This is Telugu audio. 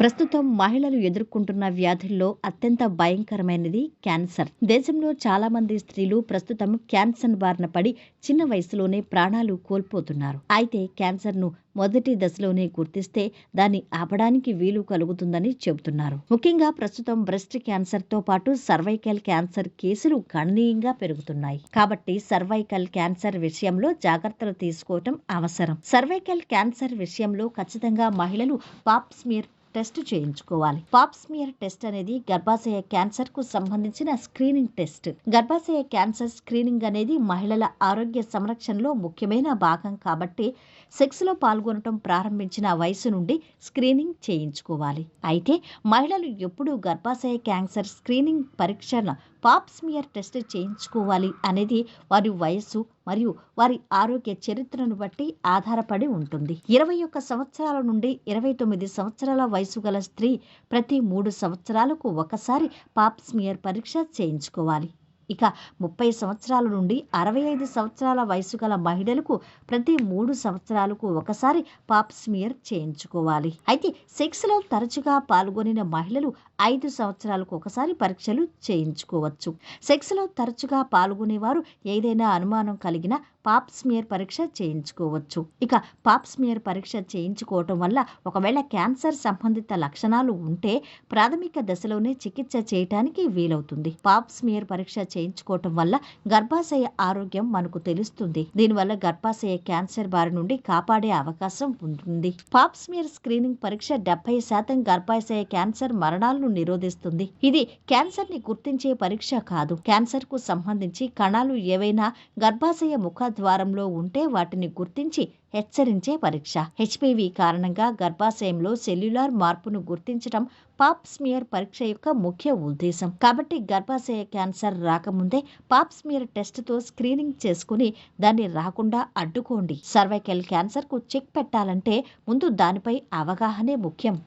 ప్రస్తుతం మహిళలు ఎదుర్కొంటున్న వ్యాధుల్లో అత్యంత భయంకరమైనది క్యాన్సర్. దేశంలో చాలా మంది స్త్రీలు ప్రస్తుతం క్యాన్సర్ బారిన పడి చిన్న వయసులోనే ప్రాణాలు కోల్పోతున్నారు. అయితే క్యాన్సర్ను మొదటి దశలోనే గుర్తిస్తే దాన్ని ఆపడానికి వీలు కలుగుతుందని చెబుతున్నారు. ముఖ్యంగా ప్రస్తుతం బ్రెస్ట్ క్యాన్సర్తో పాటు సర్వైకల్ క్యాన్సర్ కేసులు గణనీయంగా పెరుగుతున్నాయి. కాబట్టి సర్వైకల్ క్యాన్సర్ విషయంలో జాగ్రత్తలు తీసుకోవటం అవసరం. సర్వైకల్ క్యాన్సర్ విషయంలో ఖచ్చితంగా మహిళలు పాప్ స్మియర్ టెస్ట్ చేయించుకోవాలి. పాప్స్మియర్ టెస్ట్ అనేది గర్భాశయ క్యాన్సర్కు సంబంధించిన స్క్రీనింగ్ టెస్ట్. గర్భాశయ క్యాన్సర్ స్క్రీనింగ్ అనేది మహిళల ఆరోగ్య సంరక్షణలో ముఖ్యమైన భాగం కాబట్టి సెక్స్లో పాల్గొనటం ప్రారంభించిన వయసు నుండి స్క్రీనింగ్ చేయించుకోవాలి. అయితే మహిళలు ఎప్పుడూ గర్భాశయ క్యాన్సర్ స్క్రీనింగ్ పరీక్ష పాప్ స్మియర్ టెస్ట్ చేయించుకోవాలి అనేది వారి వయస్సు మరియు వారి ఆరోగ్య చరిత్రను బట్టి ఆధారపడి ఉంటుంది. ఇరవై ఒక్క సంవత్సరాల నుండి ఇరవై తొమ్మిది సంవత్సరాల వయసు గల స్త్రీ ప్రతి మూడు సంవత్సరాలకు ఒకసారి పాప్ స్మియర్ పరీక్ష చేయించుకోవాలి. ఇక ముప్పై సంవత్సరాల నుండి అరవై ఐదు సంవత్సరాల వయసు గల మహిళలకు ప్రతి మూడు సంవత్సరాలకు ఒకసారి పాప్ స్మియర్ చేయించుకోవాలి. అయితే సెక్స్లో తరచుగా పాల్గొనిన మహిళలు ఐదు సంవత్సరాలకు ఒకసారి పరీక్షలు చేయించుకోవచ్చు. సెక్స్లో తరచుగా పాల్గొనేవారు ఏదైనా అనుమానం కలిగిన పాప్ స్మియర్ పరీక్ష చేయించుకోవచ్చు. ఇక పాప్ స్మియర్ పరీక్ష చేయించుకోవటం వల్ల ఒకవేళ క్యాన్సర్ సంబంధిత లక్షణాలు ఉంటే ప్రాథమిక దశలోనే చికిత్స చేయటానికి వీలవుతుంది. పాప్ స్మియర్ పరీక్ష చేయించుకోవటం వల్ల గర్భాశయ ఆరోగ్యం మనకు తెలుస్తుంది. దీనివల్ల గర్భాశయ క్యాన్సర్ బారి నుండి కాపాడే అవకాశం ఉంటుంది. పాప్స్మియర్ స్క్రీనింగ్ పరీక్ష డెబ్బై శాతం గర్భాశయ క్యాన్సర్ మరణాలను నిరోధిస్తుంది. ఇది క్యాన్సర్ని గుర్తించే పరీక్ష కాదు. క్యాన్సర్కు సంబంధించి కణాలు ఏవైనా గర్భాశయ ముఖ ద్వారంలో ఉంటే వాటిని గుర్తించి హెచ్చరించే పరీక్ష. హెచ్పివి కారణంగా గర్భాశయంలో సెల్యులార్ మార్పును గుర్తించడం పాప్ స్మియర్ పరీక్ష యొక్క ముఖ్య ఉద్దేశం. కాబట్టి గర్భాశయ క్యాన్సర్ రాకముందే పాప్ స్మియర్ స్క్రీనింగ్ చేసుకుని దాన్ని రాకుండా అడ్డుకోండి. సర్వైకల్ క్యాన్సర్కు చెక్ పెట్టాలంటే ముందు దానిపై అవగాహనే ముఖ్యం.